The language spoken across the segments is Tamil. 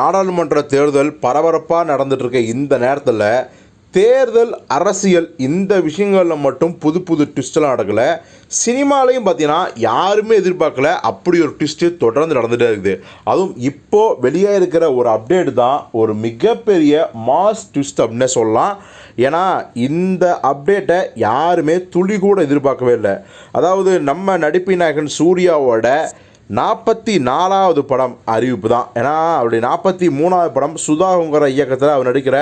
நாடாளுமன்ற தேர்தல் பரபரப்பாக நடந்துகிட்ருக்க இந்த நேரத்தில் தேர்தல் அரசியல் இந்த விஷயங்களில் மட்டும் புது புது ட்விஸ்டெல்லாம் நடக்கலை. சினிமாலையும் பார்த்தீங்கன்னா யாருமே எதிர்பார்க்கல. அப்படி ஒரு ட்விஸ்ட்டு தொடர்ந்து நடந்துகிட்டே இருக்குது. அதுவும் இப்போது வெளியே இருக்கிற ஒரு அப்டேட் தான் ஒரு மிகப்பெரிய மாஸ் ட்விஸ்ட் அப்படின்னு சொல்லலாம். ஏன்னா இந்த அப்டேட்டை யாருமே துளி கூட எதிர்பார்க்கவே இல்லை. அதாவது நம்ம நடிப்பு நாயகன் சூர்யாவோட நாற்பத்தி நாலாவது படம் அறிவிப்பு தான் ஏன்னா அவருடைய நாற்பத்தி மூணாவது படம் சுதாகுங்கிற இயக்கத்தில் அவர் நடிக்கிற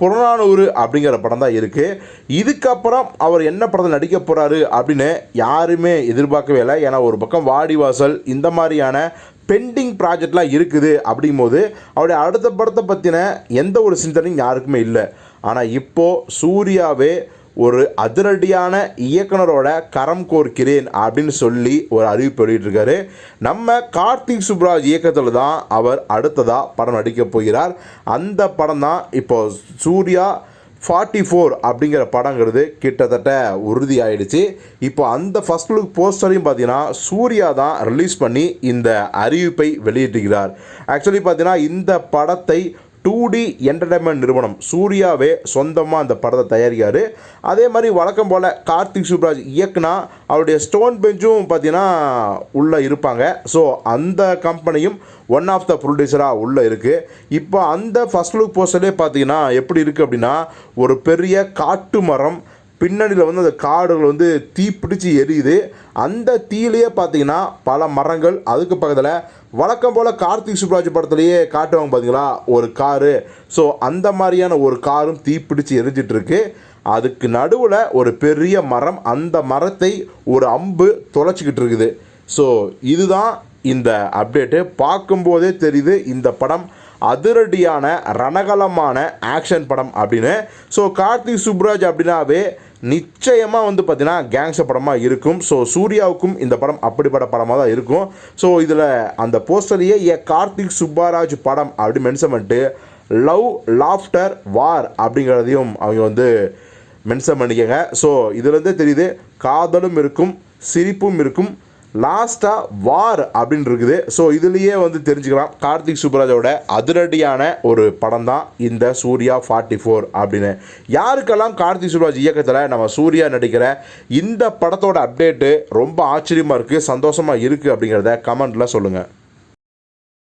புறநானூறு அப்படிங்கிற படம் தான் இருக்குது இதுக்கப்புறம் அவர் என்ன படத்தில் நடிக்க போகிறாரு அப்படின்னு யாருமே எதிர்பார்க்கவே இல்லை. ஏன்னா ஒரு பக்கம் வாடிவாசல் இந்த மாதிரியான பெண்டிங் ப்ராஜெக்ட்லாம் இருக்குது அப்படிங்கும்போது அவருடைய அடுத்த படத்தை பற்றின எந்த ஒரு சிந்தனையும் யாருக்குமே இல்லை. ஆனால் இப்போது சூர்யாவே ஒரு அதிரடியான இயக்குனரோட கரம் கோர்க்கிறேன் அப்படின்னு சொல்லி ஒரு அறிவிப்பு வெளியிட்டிருக்காரு. நம்ம கார்த்திக் சுப்ராஜ் இயக்கத்தில் தான் அவர் அடுத்ததாக படம் நடிக்க போகிறார். அந்த படம் தான் இப்போ சூர்யா ஃபார்ட்டி ஃபோர் அப்படிங்கிற படங்கிறது கிட்டத்தட்ட உறுதி ஆயிடுச்சு இப்போ அந்த ஃபஸ்ட் லுக் போஸ்டரையும் பார்த்தீங்கன்னா சூர்யா தான் ரிலீஸ் பண்ணி இந்த அறிவிப்பை வெளியிட்டிருக்கிறார். ஆக்சுவலி பார்த்தீங்கன்னா இந்த படத்தை டூ டி என்டர்டைன்மெண்ட் நிறுவனம். சூர்யாவே சொந்தமாக அந்த படத்தை தயாரிக்கார் அதே மாதிரி வழக்கம் போல் கார்த்திக் சுப்ராஜ் இயக்குனா அவருடைய ஸ்டோன் பெஞ்சும் பார்த்தீங்கன்னா உள்ளே இருப்பாங்க. ஸோ அந்த கம்பெனியும் ஒன் ஆஃப் த ப்ரொடியூசராக உள்ளே இருக்குது இப்போ அந்த ஃபஸ்ட் லுக் போஸ்டரே பார்த்தீங்கன்னா எப்படி இருக்குது அப்படின்னா ஒரு பெரிய காட்டு மரம் பின்னணியில் வந்து அந்த காடுகள் வந்து தீ எரியுது. அந்த தீயிலேயே பார்த்தீங்கன்னா பல மரங்கள் அதுக்கு பக்கத்தில் வழக்கம் போல் கார்த்திக் சுப்ராஜ் படத்துலேயே காட்டுவாங்க பார்த்தீங்களா ஒரு காரு. ஸோ அந்த மாதிரியான ஒரு காரும் தீப்பிடிச்சு எரிஞ்சிட்ருக்கு. அதுக்கு நடுவில் ஒரு பெரிய மரம் அந்த மரத்தை ஒரு அம்பு தொலைச்சிக்கிட்டு இருக்குது ஸோ இதுதான் இந்த அப்டேட்டு. பார்க்கும்போதே தெரியுது இந்த படம் அதிரடியான ரணகலமான ஆக்ஷன் படம் அப்படின்னு. ஸோ கார்த்திக் சுப்ராஜ் அப்படின்னாவே நிச்சயமாக வந்து பார்த்தீங்கன்னா கேங்ஸ்டர் படமாக இருக்கும். ஸோ சூர்யாவுக்கும் இந்த படம் அப்படிப்பட்ட படமாக தான் இருக்கும். ஸோ இதில் அந்த போஸ்டரையே ஏ கார்த்திக் சுப்பாராஜ் படம் அப்படி மென்ஷன் பண்ணிட்டு லவ் லாஃப்டர் வார் அப்படிங்கிறதையும் அவங்க வந்து மென்ஷன் பண்ணிக்கங்க. ஸோ இதுலேருந்தே தெரியுது காதலும் இருக்கும் சிரிப்பும் இருக்கும் லாஸ்ட்டாக வார் அப்படின்னு இருக்குது. ஸோ இதுலேயே வந்து தெரிஞ்சுக்கலாம். கார்த்திக் சுப்ராஜோட அதிரடியான ஒரு படம் தான் இந்த சூர்யா ஃபார்ட்டி ஃபோர் அப்படின்னு. யாருக்கெல்லாம் கார்த்திக் சுப்ராஜ் இயக்கத்தில் நம்ம சூர்யா நடிக்கிற இந்த படத்தோட அப்டேட்டு ரொம்ப ஆச்சரியமாக இருக்குது சந்தோஷமாக இருக்குது அப்படிங்கிறத கமெண்ட்டில் சொல்லுங்கள்